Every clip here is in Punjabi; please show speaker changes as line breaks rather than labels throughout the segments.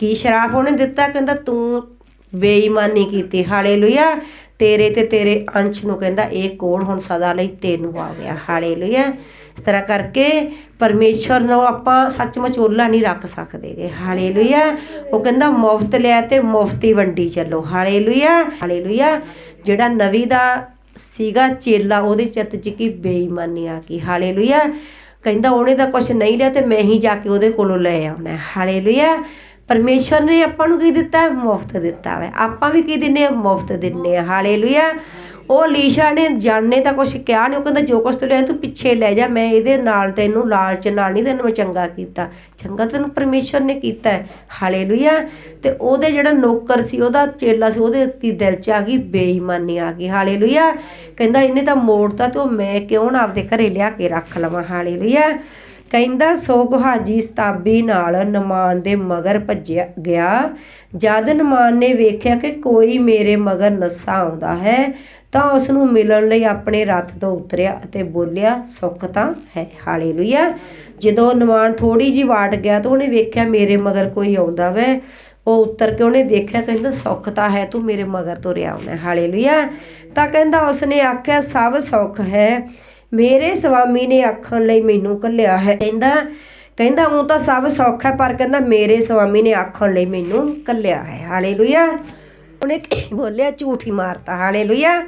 ਕੀ ਸ਼ਰਾਪ ਉਹਨੇ ਦਿੱਤਾ? ਕਹਿੰਦਾ, ਤੂੰ ਬੇਈਮਾਨੀ ਕੀਤੀ, ਹਾਲੇਲੂਇਆ। ਤੇਰੇ ਤੇ ਤੇਰੇ ਅੰਸ਼ ਨੂੰ ਕਹਿੰਦਾ, ਇਹ ਕੋੜ ਹੁਣ ਸਦਾ ਲਈ ਤੈਨੂੰ ਆ ਗਿਆ? ਹਾਲੇਲੂਇਆ। ਇਸ ਤਰ੍ਹਾਂ ਕਰਕੇ ਪਰਮੇਸ਼ਰ ਨੂੰ ਆਪਾਂ ਸੱਚਮੁੱਚ ਓਲਾ ਨਹੀਂ ਰੱਖ ਸਕਦੇਗੇ। ਹਾਲੇਲੂਇਆ। ਉਹ ਕਹਿੰਦਾ, ਮੁਫਤ ਲਿਆ ਤੇ ਮੁਫਤੀ ਵੰਡੀ ਚੱਲੋ। ਹਾਲੇਲੂਇਆ। ਹਾਲੇਲੂਇਆ। ਜਿਹੜਾ ਨਵੀ ਦਾ ਸੀਗਾ ਚੇਲਾ, ਉਹਦੇ ਚਿੱਤ 'ਚ ਕੀ ਬੇਈਮਾਨੀ ਆ ਗਈ? ਹਾਲੇਲੂਇਆ। ਕਹਿੰਦਾ, ਉਹਨੇ ਤਾਂ ਕੁਝ ਨਹੀਂ ਲਿਆ ਤੇ ਮੈਂ ਹੀ ਜਾ ਕੇ ਉਹਦੇ ਕੋਲੋਂ ਲੈ ਆਉਣਾ ਹੈ। ਹਾਲੇਲੂਇਆ। ਪਰਮੇਸ਼ਰ ਨੇ ਆਪਾਂ ਨੂੰ ਕੀ ਦਿੱਤਾ? ਮੁਫਤ ਦਿੱਤਾ ਹੈ ਆਪਾਂ ਵੀ ਕੀ ਦਿੰਨੇ ਆ? ਮੁਫਤ ਦਿੰਨੇ ਆ। ਹਾਲੇਲੂਇਆ। ਉਹ ਲੀਸ਼ਾ ਨੇ ਜਾਣਨੇ ਤਾਂ ਕੁਝ ਕਿਹਾ ਨਹੀਂ ਉਹ ਕਹਿੰਦਾ, ਜੋ ਕੁਛ ਤੂੰ ਲਿਆ, ਤੂੰ ਪਿੱਛੇ ਲੈ ਜਾ। ਮੈਂ ਇਹਦੇ ਨਾਲ ਤੈਨੂੰ ਲਾਲਚ ਨਾਲ ਨਹੀਂ ਤੈਨੂੰ ਮੈਂ ਚੰਗਾ ਕੀਤਾ। ਚੰਗਾ ਤੈਨੂੰ ਪਰਮੇਸ਼ਰ ਨੇ ਕੀਤਾ ਹੈ। ਹਾਲੇਲੂਇਆ। ਤੇ ਉਹਦੇ ਜਿਹੜਾ ਨੌਕਰ ਸੀ, ਉਹਦਾ ਚੇਲਾ ਸੀ, ਉਹਦੇ ਦੀ ਦਿਲ 'ਚ ਆ ਗਈ, ਬੇਈਮਾਨੀ ਆ ਗਈ। ਹਾਲੇਲੂਇਆ। ਕਹਿੰਦਾ, ਇਹਨੇ ਤਾਂ ਮੋੜਤਾ ਤੇ ਉਹ ਮੈਂ ਕਿਉਂ ਨਾ ਆਪਦੇ ਘਰੇ ਲਿਆ ਕੇ ਰੱਖ ਲਵਾਂ? ਹਾਲੇਲੂਇਆ। ਕਹਿੰਦਾ ਸੋ ਗੁਹਾਜੀ ਸਤਾਬੀ ਨਾਲ ਨਮਾਨ ਦੇ ਮਗਰ ਭੱਜਿਆ ਗਿਆ। ਜਦ ਨਮਾਨ ਨੇ ਵੇਖਿਆ ਕਿ ਕੋਈ ਮੇਰੇ ਮਗਰ ਨੱਸਾ ਆਉਂਦਾ ਹੈ, ਤਾਂ ਉਸ ਨੂੰ ਮਿਲਣ ਲਈ ਆਪਣੇ ਰੱਥ ਤੋਂ ਉਤਰਿਆ ਅਤੇ ਬੋਲਿਆ, ਸੁੱਖ ਤਾਂ ਹੈ, ਹਾਲੇਲੂਇਆ। ਜਦੋਂ ਨਮਾਨ ਥੋੜੀ ਜੀ ਵਾਟ ਗਿਆ ਤਾਂ ਉਹਨੇ ਵੇਖਿਆ ਮੇਰੇ ਮਗਰ ਕੋਈ ਆਉਂਦਾ ਵੈ। ਉਹ ਉੱਤਰ ਕੇ ਉਹਨੇ ਦੇਖਿਆ, ਕਹਿੰਦਾ, ਸੁੱਖ ਤਾਂ ਹੈ, ਤੂੰ ਮੇਰੇ ਮਗਰ ਤੁਰਿਆ ਆਉਣਾ ਹਾਲੇਲੂਇਆ। ਤਾਂ ਕਹਿੰਦਾ, ਉਸਨੇ ਆਖਿਆ, ਸਭ ਸੁੱਖ ਹੈ। ਮੇਰੇ ਸਵਾਮੀ ਨੇ ਆਖਣ ਲਈ ਮੈਨੂੰ ਕੱਲਿਆ ਹੈ। ਕਹਿੰਦਾ ਕਹਿੰਦਾ ਉਹ ਤਾਂ ਸਭ ਸੌਖਾ ਹੈ, ਪਰ ਕਹਿੰਦਾ, ਮੇਰੇ ਸਵਾਮੀ ਨੇ ਆਖਣ ਲਈ ਮੈਨੂੰ ਕੱਲਿਆ ਹੈ। ਹਾਲੇਲੂਇਆ। ਉਹਨੇ ਬੋਲਿਆ, ਝੂਠ ਹੀ ਮਾਰਤਾ। ਹਾਲੇਲੂਇਆ।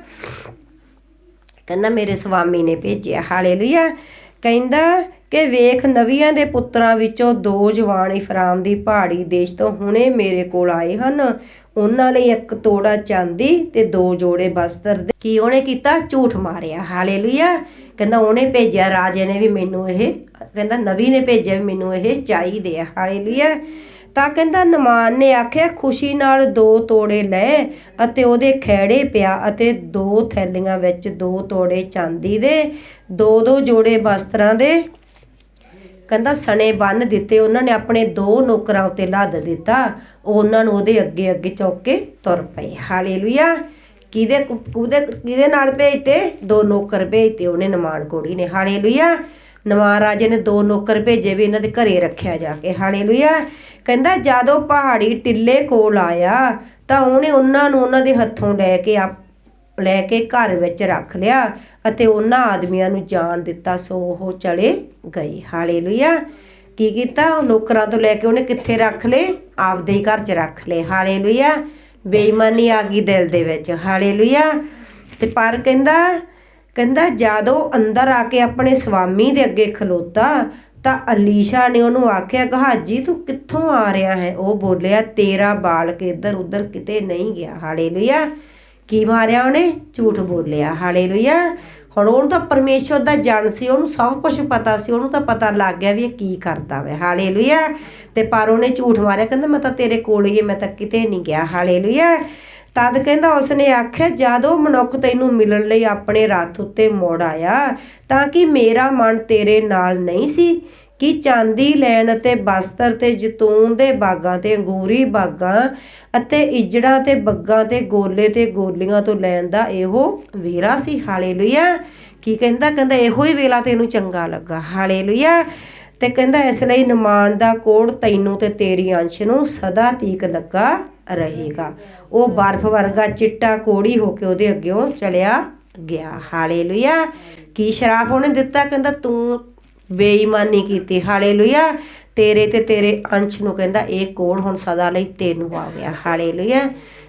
ਕਹਿੰਦਾ, ਮੇਰੇ ਸਵਾਮੀ ਨੇ ਭੇਜਿਆ। ਹਾਲੇਲੂਇਆ। ਕਹਿੰਦਾ ਕਿ ਵੇਖ ਨਵੀਆਂ ਦੇ ਪੁੱਤਰਾਂ ਵਿੱਚੋਂ ਦੋ ਜਵਾਨ ਇਫਰਾਮ ਦੀ ਪਹਾੜੀ ਦੇਸ਼ ਤੋਂ ਹੁਣੇ ਮੇਰੇ ਕੋਲ ਆਏ ਹਨ। ਉਹਨਾਂ ਲਈ ਇੱਕ ਤੋੜਾ ਚਾਂਦੀ ਤੇ ਦੋ ਜੋੜੇ ਬਸਤਰ ਦੇ ਕੀ ਉਹਨੇ ਕੀਤਾ? ਝੂਠ ਮਾਰਿਆ। ਹਾਲੇਲੂਇਆ। ਕਹਿੰਦਾ, ਉਹਨੇ ਭੇਜਿਆ, ਰਾਜੇ ਨੇ ਵੀ ਮੈਨੂੰ ਇਹ ਕਹਿੰਦਾ, ਨਵੀ ਨੇ ਭੇਜਿਆ ਵੀ ਮੈਨੂੰ ਇਹ ਚਾਹੀਦੇ ਆ। ਹਾਲੇਲੂਇਆ। ਤਾਂ ਕਹਿੰਦਾ, ਨਮਾਨ ਨੇ ਆਖਿਆ, ਖੁਸ਼ੀ ਨਾਲ ਦੋ ਤੋੜੇ ਲੈ ਅਤੇ ਉਹਦੇ ਖੈੜੇ ਪਿਆ ਅਤੇ ਦੋ ਥੈਲੀਆਂ ਵਿੱਚ ਦੋ ਤੋੜੇ ਚਾਂਦੀ ਦੇ, ਦੋ ਦੋ ਜੋੜੇ ਬਸਤਰਾਂ ਦੇ। ਕਹਿੰਦਾ, ਸਣੇ ਬੰਨ ਦਿੱਤੇ, ਉਹਨਾਂ ਨੇ ਆਪਣੇ ਦੋ ਨੌਕਰਾਂ ਉੱਤੇ ਲੱਦ ਦਿੱਤਾ। ਉਹ ਉਹਨਾਂ ਨੂੰ ਉਹਦੇ ਅੱਗੇ ਅੱਗੇ ਚੌਕ ਕੇ ਤੁਰ ਪਏ। ਹਾਲੇਲੂਇਆ। ਕਿਹਦੇ ਉਹਦੇ, ਕਿਹਦੇ ਨਾਲ ਭੇਜਤੇ? ਦੋ ਨੌਕਰ ਭੇਜਤੇ, ਉਹਨੇ ਨਮਾਨ ਕੋੜੀ ਨੇ। ਹਾਲੇਲੂਇਆ। ਨਵਾਂ ਰਾਜੇ ਨੇ ਦੋ ਨੌਕਰ ਭੇਜੇ ਵੀ ਇਹਨਾਂ ਦੇ ਘਰੇ ਰੱਖਿਆ ਜਾ ਕੇ। ਹਾਲੇਲੂਇਆ। ਕਹਿੰਦਾ, ਜਦੋਂ ਪਹਾੜੀ ਟਿੱਲੇ ਕੋਲ ਆਇਆ, ਤਾਂ ਉਹਨੇ ਉਹਨਾਂ ਨੂੰ ਉਹਨਾਂ ਦੇ ਹੱਥੋਂ ਲੈ ਕੇ ਆਪ, ਲੈ ਕੇ ਘਰ ਵਿੱਚ ਰੱਖ ਲਿਆ ਅਤੇ ਉਹਨਾਂ ਆਦਮੀਆਂ ਨੂੰ ਜਾਣ ਦਿੱਤਾ, ਸੋ ਉਹ ਚਲੇ ਗਏ। ਹਾਲੇਲੂਇਆ। ਕੀ ਕੀਤਾ? ਉਹ ਨੌਕਰਾਂ ਤੋਂ ਲੈ ਕੇ ਉਹਨੇ ਕਿੱਥੇ ਰੱਖ ਲਏ? ਆਪਦੇ ਹੀ ਘਰ 'ਚ ਰੱਖ ਲਏ। ਹਾਲੇਲੂਇਆ। ਬੇਈਮਾਨੀ ਆ ਗਈ ਦਿਲ ਦੇ ਵਿੱਚ। ਹਾਲੇਲੂਇਆ। ਤੇ ਪਰ ਕਹਿੰਦਾ ਕਹਿੰਦਾ ਜਦੋਂ ਅੰਦਰ ਆ ਕੇ ਆਪਣੇ ਸਵਾਮੀ ਦੇ ਅੱਗੇ ਖਲੋਤਾ ਤਾਂ ਅਲੀਸ਼ਾ ਨੇ ਉਹਨੂੰ ਆਖਿਆ ਗਹਾਜੀ ਤੂੰ ਕਿੱਥੋਂ ਆ ਰਿਹਾ ਹੈ? ਉਹ ਬੋਲਿਆ ਤੇਰਾ ਬਾਲ ਕੇ ਇੱਧਰ ਉੱਧਰ ਕਿਤੇ ਨਹੀਂ ਗਿਆ। ਹਾਲੇਲੂਇਆ। ਕੀ ਮਾਰਿਆ ਉਹਨੇ? ਝੂਠ ਬੋਲਿਆ। ਹਾਲੇਲੂਇਆ। ਹੁਣ ਉਹਨੂੰ ਤਾਂ ਪਰਮੇਸ਼ਵਰ ਦਾ ਜਨ ਸੀ ਉਹਨੂੰ ਸਭ ਕੁਝ ਪਤਾ ਸੀ ਉਹਨੂੰ ਤਾਂ ਪਤਾ ਲੱਗ ਗਿਆ ਵੀ ਇਹ ਕੀ ਕਰਦਾ ਵੇ। ਹਾਲੇਲੂਇਆ। ਤੇ ਪਰ ਉਹਨੇ ਝੂਠ ਮਾਰਿਆ ਕਹਿੰਦਾ ਮੈਂ ਤਾਂ ਤੇਰੇ ਕੋਲ ਹੀ ਹਾਂ, ਮੈਂ ਤਾਂ ਕਿਤੇ ਨਹੀਂ ਗਿਆ। ਹਾਲੇਲੂਇਆ। ਤਦ ਕਹਿੰਦਾ ਉਸਨੇ ਆਖਿਆ, ਜਦੋਂ ਮਨੁੱਖ ਤੈਨੂੰ ਮਿਲਣ ਲਈ ਆਪਣੇ ਰੱਥ ਉੱਤੇ ਮੋੜ ਆਇਆ, ਤਾਂ ਕਿ ਮੇਰਾ ਮਨ ਤੇਰੇ ਨਾਲ ਨਹੀਂ ਸੀ? ਕਿ ਚਾਂਦੀ ਲੈਣ ਅਤੇ ਬਸਤਰ ਤੇ ਜਤੂਨ ਦੇ ਬਾਗਾਂ ਤੇ ਅੰਗੂਰੀ ਬਾਗਾਂ ਅਤੇ ਇਜੜਾ ਤੇ ਬੱਗਾਂ ਤੇ ਗੋਲੇ ਤੇ ਗੋਲੀਆਂ ਤੋਂ ਲੈਣ ਦਾ ਇਹੋ ਵੇਰਾ ਸੀ? ਹਾਲੇਲੂਇਆ। ਕੀ ਕਹਿੰਦਾ? ਕਹਿੰਦਾ, ਇਹੋ ਹੀ ਵੇਲਾ ਤੈਨੂੰ ਚੰਗਾ ਲੱਗਾ। ਹਾਲੇਲੂਇਆ। ਤੇ ਕਹਿੰਦਾ, ਇਸ ਲਈ ਨਮਾਨ ਦਾ ਕੋੜ ਤੈਨੂੰ ਤੇ ਤੇਰੀ ਅੰਸ਼ ਨੂੰ ਸਦਾ ਤੀਕ ਲੱਗਾ। ਰਹੇਗਾ। ਉਹ ਬਰਫ਼ ਵਰਗਾ ਚਿੱਟਾ ਕੋੜੀ ਹੋ ਕੇ ਉਹਦੇ ਅੱਗੇੋਂ ਚਲਿਆ ਗਿਆ। ਹਾਲੇਲੂਇਆ। ਕੀ ਸ਼ਰਾਫ ਉਹਨੇ ਦਿੱਤਾ? ਕਹਿੰਦਾ, ਤੂੰ ਬੇਈਮਾਨੀ ਕੀਤੀ। ਹਾਲੇਲੂਇਆ। ਤੇਰੇ ਤੇ ਤੇਰੇ ਅੰਸ਼ ਨੂੰ ਕਹਿੰਦਾ, ਇਹ ਕੋੜ ਹੁਣ ਸਦਾ ਲਈ ਤੈਨੂੰ ਆ ਗਿਆ। ਹਾਲੇਲੂਇਆ।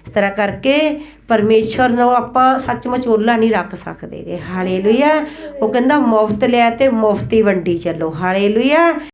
ਇਸ ਤਰ੍ਹਾਂ ਕਰਕੇ ਪਰਮੇਸ਼ਰ ਨੂੰ ਆਪਾਂ ਸੱਚਮੁੱਚ ਓਲਾ ਨਹੀਂ ਰੱਖ ਸਕਦੇਗੇ। ਹਾਲੇਲੂਇਆ। ਉਹ ਕਹਿੰਦਾ, ਮੁਫਤ ਲਿਆ ਤੇ ਮੁਫਤੀ ਵੰਡੀ ਚੱਲੋ। ਹਾਲੇਲੂਇਆ।